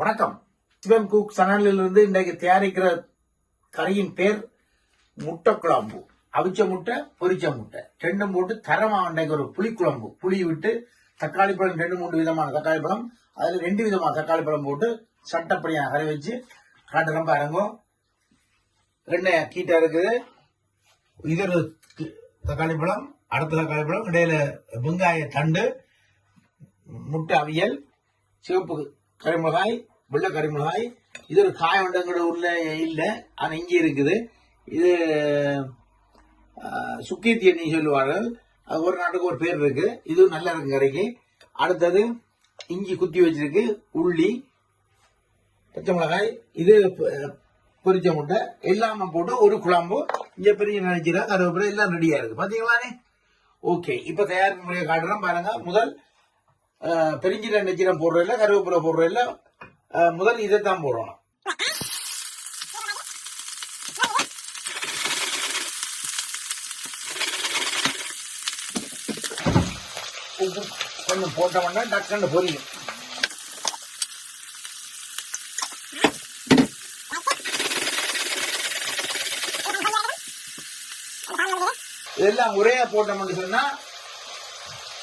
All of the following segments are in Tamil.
வணக்கம். சிவம் குக் சனலிலிருந்து இன்றைக்கு தயாரிக்கிற கறியின் பேர் முட்டை குழம்பு அவிச்ச முட்டை பொரிச்ச முட்டை. ரெண்டும் போட்டு தரமாக இன்றைக்கு ஒரு புளிக்குழம்பு. புளி விட்டு தக்காளி பழம் ரெண்டு மூணு விதமான தக்காளி பழம். அதில் ரெண்டு விதமான தக்காளி பழம் போட்டு சட்டப்படியாக கறி வச்சு காட்டுறோம் பாருங்க. எண்ணெய் கீட்டா இருக்குது. இது ஒரு தக்காளி பழம் அடுத்த தக்காளி பழம். இடையில வெங்காய தண்டு முட்டை அவியல் சிவப்பு கரிமிளகாய் வெள்ளை கரிமிளகாய். இது ஒரு காய வண்டங்கூட உள்ள இல்லை ஆனால் இங்கே இருக்குது. இது ஆஹ், சுக்கீத்தி எண்ணி சொல்லுவார்கள். அது ஒரு நாட்டுக்கு ஒரு பேர் இருக்கு. இது நல்லா இருக்கு கறிக்கு அடுத்தது இஞ்சி குத்தி வச்சிருக்கு. உள்ளி பச்சை மிளகாய். இது பொரிச்ச முட்டை. எல்லாமே போட்டு ஒரு குழம்பு. இங்கே பெரிய நினைச்சிடா கருவேப்பிலை எல்லாம் ரெடியாக இருக்குது பார்த்தீங்களானே ஓகே இப்போ தயாரிப்பு முறையை காட்டுறோம் பாருங்க. முதல் ஆஹ், பெருஞ்சீரக போடுறதில்ல கருவேப்பிலை போடுறதில்ல முதல் இதைத்தான் போடணும். உப்பு கொஞ்சம் போட்டோம்னா டக்குன்னு பொரியும். இதெல்லாம் ஒரே போட்டோம்னு சொன்னா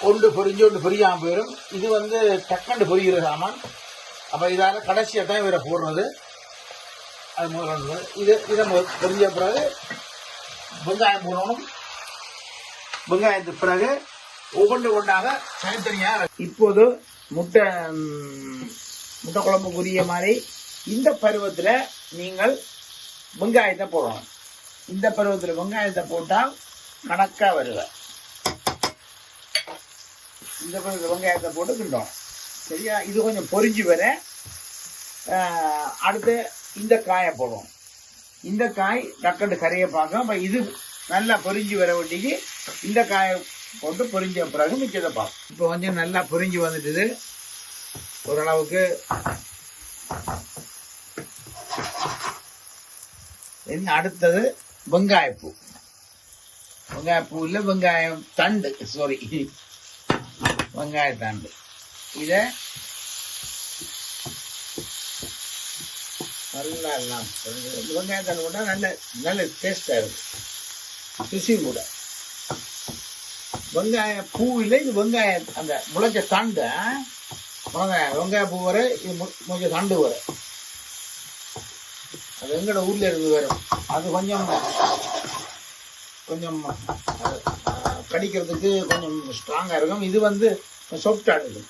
ஒன்று பொரிஞ்சு ஒன்று பொரியாம போயிடும் இது வந்து டக்கண்டு பொரிகிற சாமான். அப்ப இதால கடைசியா தான் இவரை போடுறது. அது முதல்ல இது இதை பொரிஞ்ச பிறகு வெங்காயம் போடணும். வெங்காயத்துக்கு பிறகு ஒவ்வொன்று ஒன்றாக தனித்தனியா இப்போது முட்டை முட்டை குழம்புக்குரிய மாதிரி இந்த பருவத்துல நீங்கள் வெங்காயத்தை போடணும். இந்த பருவத்துல வெங்காயத்தை போட்டால் கணக்கா வருவ இந்த பருவத்தில் வெங்காயத்தை போட்டு கிண்டோம் சரியா? இது கொஞ்சம் பொரிஞ்சு வர அடுத்து இந்த காயை போடுவோம். இந்த காய் டக்கண்டு கரையை பார்க்கும் அப்போ இது நல்லா பொரிஞ்சு வர வேண்டிக்கு இந்த காயை போட்டு பொரிஞ்ச பிறகு மிச்சத்தை பார்ப்போம். இப்போ கொஞ்சம் நல்லா பொரிஞ்சு வந்துட்டுது. ஓரளவுக்கு இனி அடுத்தது? வெங்காயப்பூ. வெங்காயப்பூ இல்லை வெங்காயம் தண்டு. சாரி வெங்காயத்தாண்டு இதை இத நல்லா எல்லாம் பொரிஞ்சு- நல்ல நல்ல டேஸ்ட்டாக இருக்கும். ருசி கூட. வெங்காய பூ இல்லை இது வெங்காய அந்த முளைச்ச தாண்டு ஆ? வெங்காயம் வெங்காய பூ வர இது முளைச்ச தண்டு வர. அது எங்களோட ஊர்ல இருந்து வரும். அது கொஞ்சம் கொஞ்சம் அது, கடிக்கிறதுக்கு கொஞ்சம் ஸ்ட்ராங்காக இருக்கும். இது வந்து சாஃப்டாக இருக்கும்.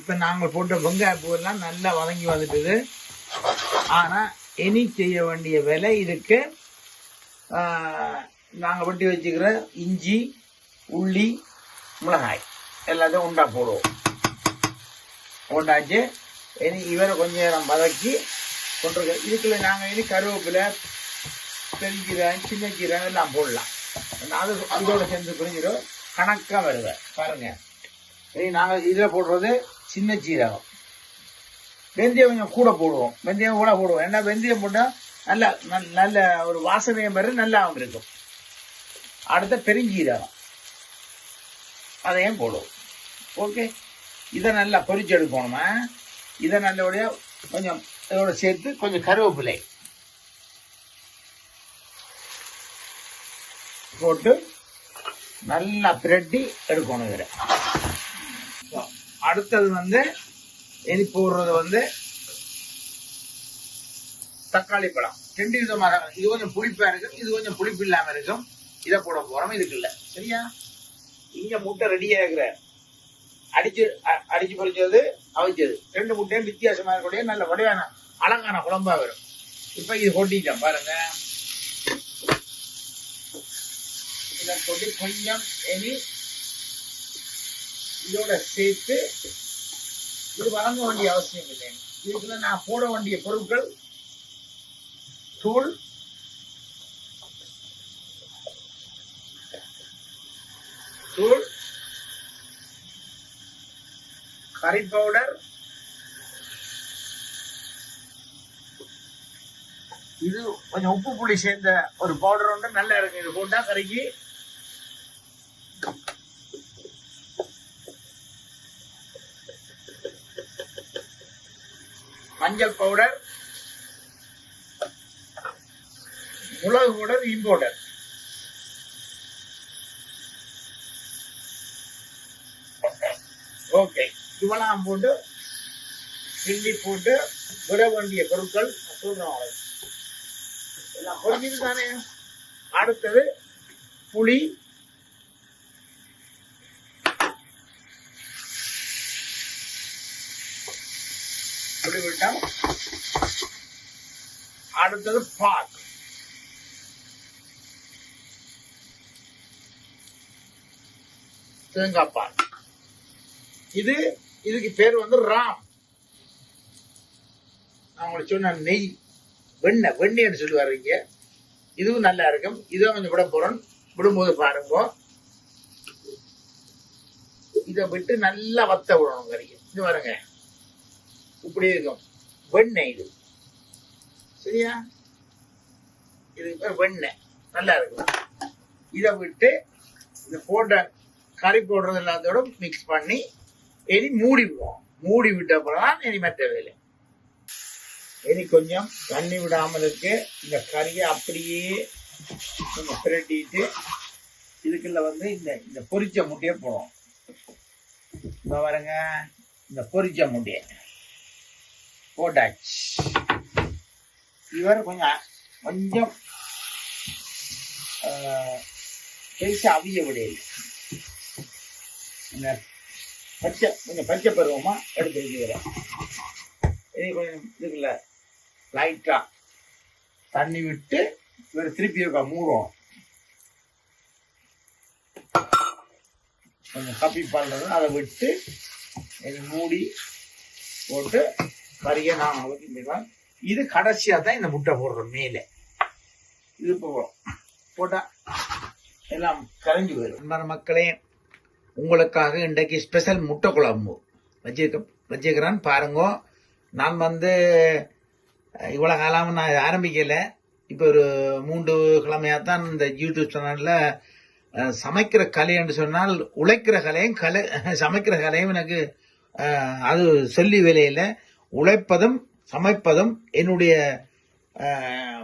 இப்போ நாங்கள் போட்ட வெங்காய எல்லாம் நல்லா வதங்கி வந்துட்டுது. ஆனால் இனி செய்ய வேண்டிய விலை இதுக்கு நாங்கள் வெட்டி வச்சுக்கிற இஞ்சி உள்ளி மிளகாய் எல்லாத்தையும் உண்டா போடுவோம். உண்டாச்சு. இனி இவரை கொஞ்ச நேரம் வதக்கி கொண்டிருக்க இதுக்குள்ள நாங்கள் இனி கருவேப்பிலை பெருங்கீரை சின்ன கீரை எல்லாம் போடலாம். அது இதோட சேர்ந்து புரிஞ்சிடும். கணக்காக வருவேன் பாருங்க. சரி நாங்கள் இதில் போடுறது சின்ன சீரகம் வெந்தயம் கொஞ்சம் கூட போடுவோம். வெந்தயம் கூட போடுவோம். ஏன்னா வெந்தயம் போட்டால் நல்ல நல்ல- நல்ல ஒரு வாசனையும் மாதிரி நல்லா இருக்கும். அடுத்த பெருஞ்சீரகம். அதையும் போடுவோம். ஓகே? இதை நல்லா பொரிச்சு எடுக்கணுமா? இதை நல்லபடியாக கொஞ்சம் இதோட சேர்த்து கொஞ்சம் கருவேப்பிலை. போட்டு நல்லா பிரட்டி எடுக்கணும் இதில் அடுத்தது வந்து இனி போடுறது வந்து தக்காளி பழம். ரெண்டு விதமாக இது கொஞ்சம் புளிப்பா இருக்கும் இது கொஞ்சம் புளிப்பு இல்லாம இருக்கும். இதை போட போறோம் இதுக்கு இல்லை. சரியா? இங்க முட்டை ரெடியா இருக்கிற. அடிச்சு அடிச்சு பொறிச்சது அவிச்சது. ரெண்டு முட்டையும் வித்தியாசமா இருக்கக்கூடிய நல்ல வடிவான அழகான குழம்பா வரும். இப்ப இது கொட்டிட்டோம் பாருங்க. இதை கொஞ்சம் இனி இதோட சேர்த்து இது வழங்க வேண்டிய அவசியம் இல்லை. இதுக்குள்ள நான் போட வேண்டிய பொருட்கள் தூள் தூள் கறி பவுடர் இது கொஞ்சம் உப்பு புளி சேர்ந்த ஒரு பவுடர் ஒன்று நல்லா இருக்கு இது போட்டா கறிக்கு மஞ்சள் பவுடர் மிளகு பவுடர் இம்போர்டர் ஓகே இவெல்லாம் போட்டு சில்லி போட்டு விட வேண்டிய பொருட்கள் நான் சொல்றேன் எல்லாம் புரிஞ்சுது தானே? அடுத்தது புளி புளி அடுத்தது பால் தேங்காய் பால். இது இதுக்கு பேர் வந்து ராம். நான் உங்களுக்கு சொன்ன நெய் வெண்ணெய் வெண்ணெய்னு சொல்லி வர்றீங்க இதுவும் நல்லா இருக்கும். இதை கொஞ்சம் விட போறோம். விடும்போது பாருங்க. இதை விட்டு நல்லா வத்த விடணும் கறிக்கு இது பாருங்க. இப்படி இருக்கும் வெண்ணெய் இது. சரியா? இதுக்கு பேர் வெண்ணெய். நல்லா இருக்கும். இதை விட்டு இந்த போட்ட கறி போடுறது எல்லாத்தோட மிக்ஸ் பண்ணி இனி மூடி விடுவோம். மூடி விட்ட அப்புறம் தான் இனி மற்ற வேலை. இனி கொஞ்சம் தண்ணி விடாமல் இருக்கு. இந்த கறியை அப்படியே கொஞ்சம் பிரட்டிட்டு இதுக்குள்ள வந்து இந்த இந்த பொரிச்ச முட்டையை போடுவோம். இந்த பாருங்க. இந்த பொரிச்ச முட்டையை. போட்டாச்சு. இவர் கொஞ்சம் கொஞ்சம் பெருசு அவிய விடையில். இந்த பச்சை கொஞ்சம் பச்சை பருவமா எடுத்து வச்சுக்கிறேன் இது கொஞ்சம் இதுக்குள்ள லைட்டா தண்ணி விட்டு இவர் திருப்பி இருக்கா மூடுவோம். கொஞ்சம் கப்பி பண்ணுறது அதை விட்டு இனி மூடி போட்டு கறியை நான் உங்களுக்கு இந்த இது கடைசியா தான் இந்த முட்டை போடுறோம் மேலே. இது போகிறோம் போட்டா எல்லாம் கரைஞ்சி போயிடும். அன்பான மக்களே உங்களுக்காக இன்றைக்கு ஸ்பெஷல் முட்டை குழம்பு. வச்சிருக்க வச்சிருக்கிறேன். பாருங்க நான் வந்து இவ்வளோ காலமாக காலம் நான் ஆரம்பிக்கலை. இப்போ ஒரு மூன்று கிழமையாக தான் இந்த யூடியூப் சேனலில் சமைக்கிற கலை என்று சொன்னால் உழைக்கிற கலையும் கலை சமைக்கிற கலையும் எனக்கு அது சொல்லி வேலையில உழைப்பதும் சமைப்பதும் என்னுடைய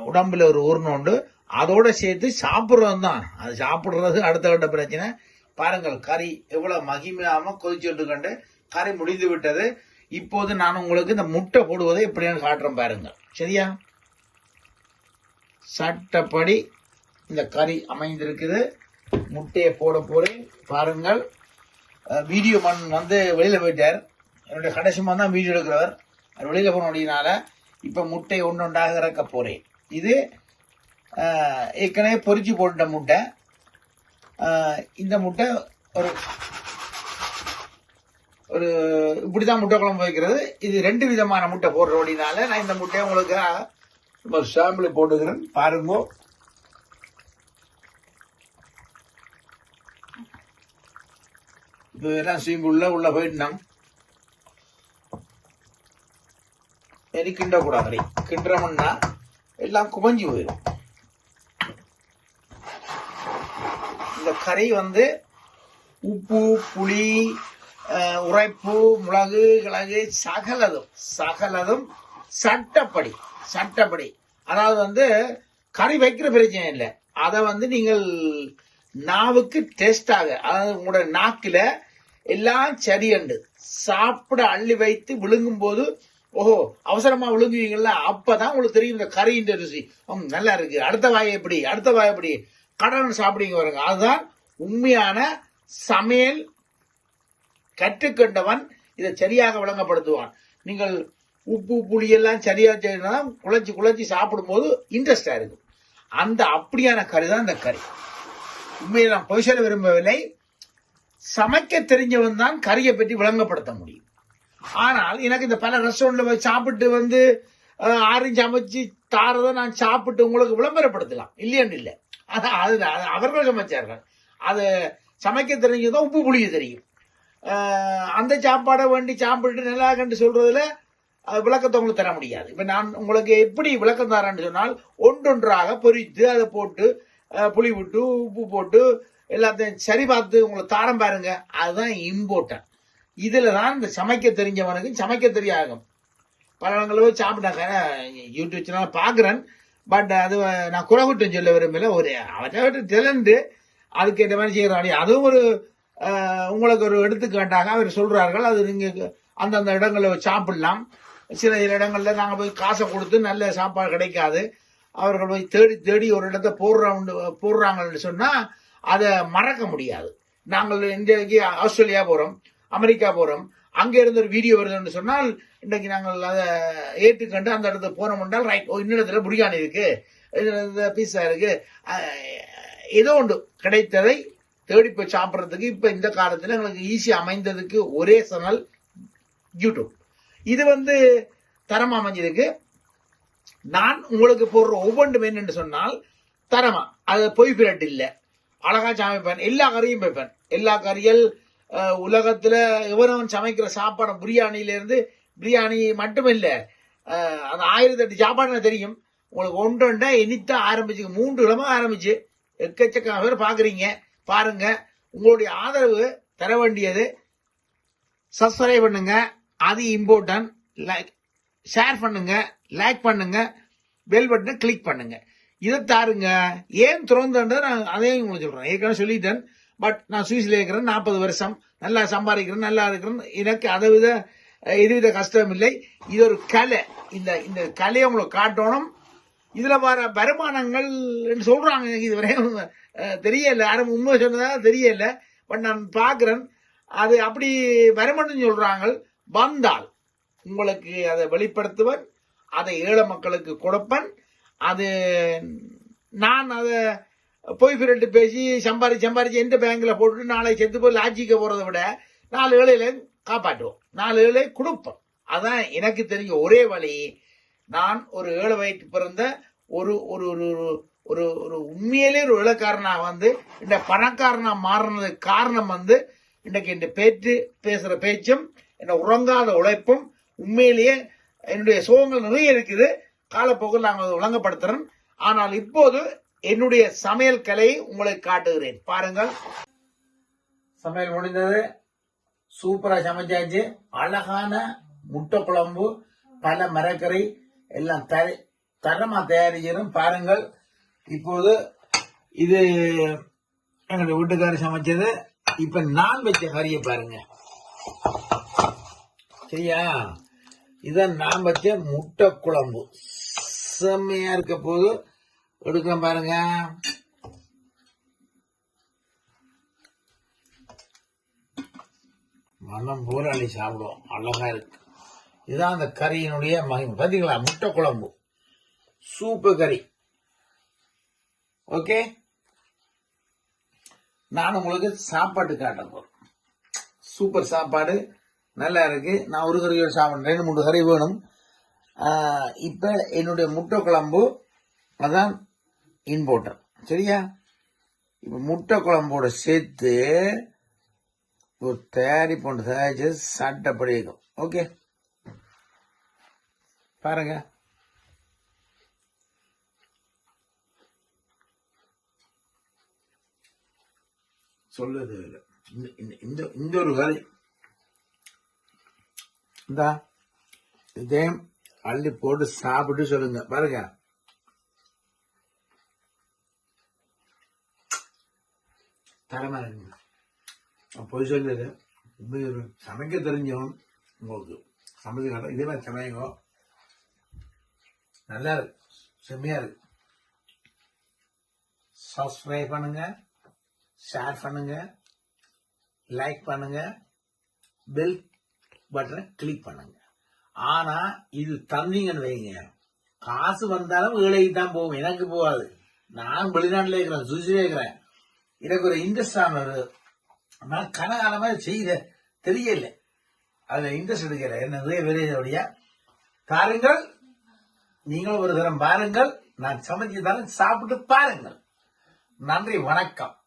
உடம்புல ஒரு ஊர்னோண்டு அதோடு அதோட சேர்த்து சாப்பிட்றதும் தான் அது சாப்பிட்றது அடுத்த கட்ட பிரச்சனை. பாருங்கள் கறி எவ்வளோ மகிமையாமல் கொதிச்சுட்டு கண்டு கறி முடிந்து விட்டது. இப்போது நான் உங்களுக்கு இந்த முட்டை போடுவதை எப்படின்னு காட்டுறேன் பாருங்கள். சரியா? சட்டப்படி இந்த கறி அமைந்திருக்குது. முட்டையை போட போகிறேன் பாருங்கள். வீடியோ மண் வந்து வெளியில் போயிட்டார். என்னுடைய கடைசி மண் தான் வீடியோ எடுக்கிறவர். அது வெளியில் போனபடினால இப்போ முட்டை ஒன்று ஒன்றாக இறக்க போகிறேன் இது ஏற்கனவே பொறிச்சு போட்ட முட்டை. இந்த முட்டை ஒரு ஒரு இப்படி தான் முட்டை குழம்பு வைக்கிறது. இது ரெண்டு விதமான முட்டை போடுற வழினால நான் இந்த முட்டையை உங்களுக்கு ஒரு சாம்பிள் போட்டுக்கிறேன். பாருங்க. இப்போ எல்லாம் சீம்பு உள்ள உள்ள போயிட்டாங்க இனி கிண்டக்கூடாது கிண்டுறோம்னா எல்லாம் குமஞ்சி போயிடும் இந்த கறி வந்து உப்பு புளி உரைப்பு மிளகு கிழகு சகலதும் சகலதும் சட்டப்படி சட்டப்படி அதாவது வந்து கறி வைக்கிற பிரச்சனை இல்லை அதை வந்து நீங்கள் நாவுக்கு டேஸ்டாக அதாவது உங்களோட நாக்கில் எல்லாம் சரியண்டு சாப்பிட அள்ளி வைத்து விழுங்கும் போது ஓஹோ அவசரமா விழுங்குவீங்கல்ல அப்பதான் உங்களுக்கு தெரியும் இந்த கறியின் ருசி நல்லா இருக்கு. அடுத்த வாய் எப்படி? அடுத்த வாய் எப்படி? கடன் சாப்பிடுங்க வருங்க அதுதான் உண்மையான சமையல் கற்றுக்கொண்டவன் இதை சரியாக விளங்கப்படுத்துவான். நீங்கள் உப்பு புளி எல்லாம் சரியா செய்யணும் குழச்சி குழச்சி சாப்பிடும்போது இன்ட்ரெஸ்டா இருக்கும். அந்த அப்படியான கறி தான் இந்த கறி. உண்மையை நான் பொய் சொல்ல விரும்பவில்லை. சமைக்க தெரிஞ்சவன் தான் கறியை பற்றி விளங்கப்படுத்த முடியும். ஆனால் எனக்கு இந்த பல ரெஸ்டாரண்ட்ல போய் சாப்பிட்டு வந்து ஆரஞ்சு ஆரும் சமைச்சு தாரதை நான் சாப்பிட்டு உங்களுக்கு விளம்பரப்படுத்தலாம். இல்லையான்னு இல்லை. அதான் அது அவர்கள் சமைச்சார்கள். அது சமைக்க தெரிஞ்சதும் உப்பு புளிய தெரியும். அந்த சாப்பாடை வேண்டி சாப்பிட்டு நல்லா கண்டு சொல்றதுல விளக்கத்தை உங்களுக்கு தர முடியாது. இப்போ நான் உங்களுக்கு எப்படி விளக்கம் தரேன்னு சொன்னால் ஒன்றொன்றாக பொரித்து அதை போட்டு புளி விட்டு உப்பு போட்டு எல்லாத்தையும் சரி பார்த்து உங்களை தாரம் பாருங்க. அதுதான் இம்போர்ட்டன் இதுல தான் இந்த சமைக்க தெரிஞ்சவனுக்கு சமைக்க தெரியாகும். பல இடங்களில் போய் சாப்பிட்டாங்க யூடியூப் சேனல் பார்க்குறேன். பட் அது நான் குறகுட்டம் சொல்ல விரும்பல. ஒரு அவற்றை டெலண்ட் அதுக்கு ஏற்ற மாதிரி செய்கிறாடி அதுவும் ஒரு உங்களுக்கு ஒரு எடுத்துக்காட்டாக அவர் சொல்கிறார்கள் அது நீங்கள் அந்தந்த இடங்களில் சாப்பிடலாம். சில இடங்களில் நாங்கள் போய் காசை கொடுத்து நல்ல சாப்பாடு கிடைக்காது. அவர்கள் போய் தேடி தேடி ஒரு இடத்த போடுறவுண்டு போடுறாங்கன்னு சொன்னால் அதை மறக்க முடியாது. நாங்கள் இன்றைக்கு ஆஸ்திரேலியா போகிறோம் அமெரிக்கா போறோம். அங்க இருந்து ஒரு வீடியோ வருதுன்னு சொன்னால் இன்றைக்கு நாங்கள் அதை ஏற்றுக்கண்டு அந்த இடத்துக்கு போனோம் என்றால் ரைட் ஓ இன்னிடத்துல பிரியாணி இருக்கு. பீஸா இருக்கு. ஏதோ ஒன்று கிடைத்ததை தேடி போய் சாப்பிட்றதுக்கு இப்ப இந்த காலத்துல எங்களுக்கு ஈஸி அமைந்ததுக்கு ஒரே சேனல் யூடியூப் இது வந்து தரமா அமைஞ்சிருக்கு. நான் உங்களுக்கு போடுற ஒவ்வொன்றும் என்னன்னு சொன்னால் தரமா. அது பொய் பிரட் இல்லை. அழகா சமைப்பேன். எல்லா கறியும் வைப்பேன். எல்லா கறியல் உலகத்துல இவனவன் சமைக்கிற சாப்பாடு பிரியாணில இருந்து பிரியாணி மட்டுமில்ல. அந்த அது ஆயிரத்தி எட்டு சாப்பாடு தெரியும். உங்களுக்கு ஒன்று ஒன்றா இனித்தான் ஆரம்பிச்சு மூன்று கிழமை ஆரம்பிச்சு எக்கச்சக்க பேர் பாக்குறீங்க. பாருங்க உங்களுடைய ஆதரவு தர வேண்டியது. சப்ஸ்கிரைப் பண்ணுங்க. அது இம்பார்ட்டன்ட் லைக் ஷேர் பண்ணுங்க. லைக் பண்ணுங்க. பெல் பட்டனை கிளிக் பண்ணுங்க. இதை தாருங்க. ஏன் திறந்தது நான் அதையும் உங்களுக்கு சொல்றேன். ஏற்கனவே சொல்லிட்டேன். பட் நான் சுவிஸில் இருக்கிறேன் நாற்பது வருஷம். நல்லா சம்பாதிக்கிறேன் நல்லா இருக்கிறேன். எனக்கு அதை வித எதுவித கஷ்டம் இல்லை. இது ஒரு கலை. இந்த இந்த கலையை உங்களுக்கு காட்டணும். இதில் வர வருமானங்கள் சொல்கிறாங்க சொல்றாங்க. எனக்கு இதுவரையும் அஹ், தெரியல. யாரும் உண்மை சொன்னதாக தெரியல. பட் நான் பார்க்குறேன். அது அப்படி வருமானம் சொல்கிறாங்க வந்தால் உங்களுக்கு அதை வெளிப்படுத்துவன். அதை ஏழை மக்களுக்கு கொடுப்பன். அது நான் அதை போய் ஃப்ரெண்டு பேசி சம்பாரி சம்பாதிச்சு எந்த பேங்க்ல போட்டு நாளை செத்து போய் லாஜிக்க போறதை விட நாலு ஏழையில காப்பாற்றுவோம். நாலு ஏழை கொடுப்போம். அதான் எனக்கு தெரிஞ்ச ஒரே வழி. நான் ஒரு ஏழை வயிற்று பிறந்த ஒரு ஒரு ஒரு ஒரு- ஒரு உண்மையிலே ஒரு இளக்காரனா வந்து இந்த பணக்காரனா மாறினதுக்கு காரணம் வந்து இன்றைக்கு இந்த பேச்சு பேசுற பேச்சும் என்னை உறங்காத உழைப்பும் உண்மையிலேயே என்னுடைய சோகங்கள் நிறைய இருக்குது. காலப்போக்கில் நாங்கள் அதை விளங்கப்படுத்துறேன். ஆனால் இப்போது என்னுடைய சமையல் கலையை உங்களை காட்டுகிறேன். பாருங்கள். சமையல் முடிந்தது. சூப்பரா சமைச்சாச்சு. அழகான முட்டை குழம்பு பல மரக்கறி எல்லாம் தர- தரமா தயாரிக்கிறோம். பாருங்கள். இப்போது இது எங்களுடைய வீட்டுக்காரர் சமைச்சது. இப்ப நான் வச்ச கறியை பாருங்க. சரியா? இதான் நான் வச்ச முட்டை குழம்பு. செம்மையா இருக்க போது எடுக்கிறேன் பாருங்க. மனம் போராளி சாப்பிடுவோம் அழகா இருக்கு. இதுதான் அந்த கறியினுடைய மகிமை. பாத்தீங்களா? முட்டை குழம்பு. சூப்பு கறி. ஓகே? நான் உங்களுக்கு சாப்பாட்டு காட்ட போறேன். சூப்பர் சாப்பாடு. நல்லா இருக்கு. நான் ஒரு கறியோட சாப்பிட்றேன். ரெண்டு மூணு கறி வேணும். இப்போ என்னுடைய முட்டை குழம்பு. அதான் இம்போர்ட்டர் சரியா? இப்ப முட்டை குழம்போட சேர்த்து ஒரு தயாரிப்பு ஒன்று தயாரிச்சு சட்டப்படி இருக்கும் ஓகே பாருங்க. சொல்லுது. இந்த- இந்த- ஒரு கறி இந்தா இதையும் அள்ளி போட்டு சாப்பிட்டு சொல்லுங்க. பாருங்க. தரமா நான் பொய் சொல்லுது ஒரு சமைக்க தெரிஞ்சவன் உங்களுக்கு சமைச்சு காட்ட இதே மாதிரி சமைங்க நல்லா இருக்கு செம்மையா இருக்கு சப்ஸ்கிரைப் பண்ணுங்க ஷேர் பண்ணுங்க லைக் பண்ணுங்க பெல் பட்டனை கிளிக் பண்ணுங்க ஆனா இது தந்தீங்கன்னு வைங்க காசு வந்தாலும் ஏழைக்கு தான் போகும் எனக்கு போகாது நான் வெளிநாட்டில் இருக்கிறேன் சுவிஸ்ல இருக்கிறேன் எனக்கு ஒரு இன்ட்ரெஸ்டான ஒரு நான் கனகாலமாக செய்த தெரியல. அதில் இன்ட்ரெஸ்ட் எடுக்கல. என்ன நிறைய விரைதோடைய பாருங்கள். நீங்கள் ஒரு தரம் பாருங்கள். நான் சமைச்சு தரேன் சாப்பிட்டு பாருங்கள். நன்றி வணக்கம்.